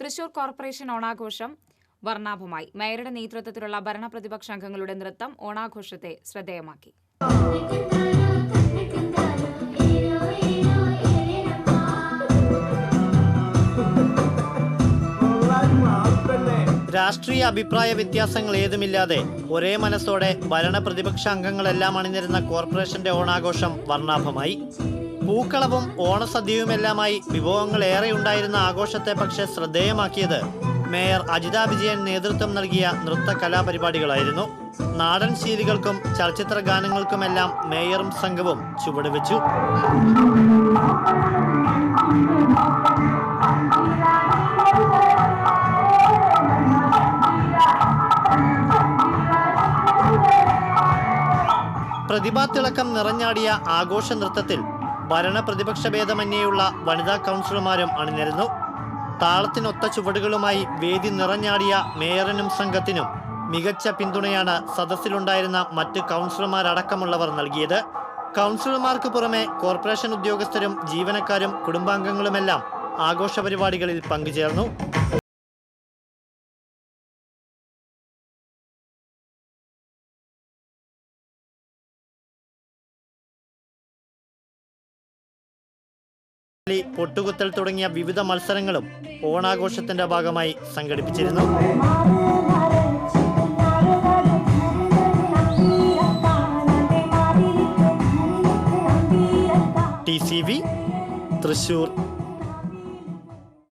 Thrissur corporation ഓണാഘോഷം വർണാഭമായി. മേയറുടെ നേതൃത്വത്തിലുള്ള ഭരണ പ്രതിപക്ഷ അംഗങ്ങളുടെ നൃത്തം ഓണാഘോഷത്തെ ശ്രദ്ധേയമാക്കി. രാഷ്ട്രീയ അഭിപ്രായ വ്യത്യാസങ്ങൾ ഏതുമില്ലാതെ ഒരേ മനസ്സോടെ ഭരണ പ്രതിപക്ഷ അംഗങ്ങളെല്ലാം അണിനിരുന്ന കോർപ്പറേഷന്റെ ഓണാഘോഷം വർണാഭമായി. പൂക്കളവും ഓണസദ്യയുമെല്ലാമായി വിഭവങ്ങൾ ഏറെ ഉണ്ടായിരുന്ന ആഘോഷത്തെ പക്ഷെ ശ്രദ്ധേയമാക്കിയത് മേയർ അജിത വിജയൻ നേതൃത്വം നൽകിയ നൃത്ത കലാപരിപാടികളായിരുന്നു നാടൻ ശീലികൾക്കും ചലച്ചിത്ര ഗാനങ്ങൾക്കുമെല്ലാം മേയറും സംഘവും ചുവടുവെച്ചു. പ്രതിഭാത്തിളക്കം നിറഞ്ഞാടിയ ആഘോഷ നൃത്തത്തിൽ ഭരണ പ്രതിപക്ഷ ഭേദമന്യേയുള്ള വനിതാ കൗൺസിലർമാരും അണിനിരുന്നു. താളത്തിനൊത്ത ചുവടുകളുമായി വേദി നിറഞ്ഞാടിയ മേയറിനും സംഘത്തിനും മികച്ച പിന്തുണയാണ് സദസ്സിലുണ്ടായിരുന്ന മറ്റ് കൗൺസിലർമാരടക്കമുള്ളവർ നൽകിയത്. കൗൺസിലർമാർക്ക് പുറമെ കോർപ്പറേഷൻ ഉദ്യോഗസ്ഥരും ജീവനക്കാരും കുടുംബാംഗങ്ങളുമെല്ലാം ആഘോഷ പരിപാടികളിൽ പങ്കുചേർന്നു. പൊട്ടുകുത്തൽ തുടങ്ങിയ വിവിധ മത്സരങ്ങളും ഓണാഘോഷത്തിന്റെ ഭാഗമായി സംഘടിപ്പിച്ചിരുന്നു. T C V Thrissur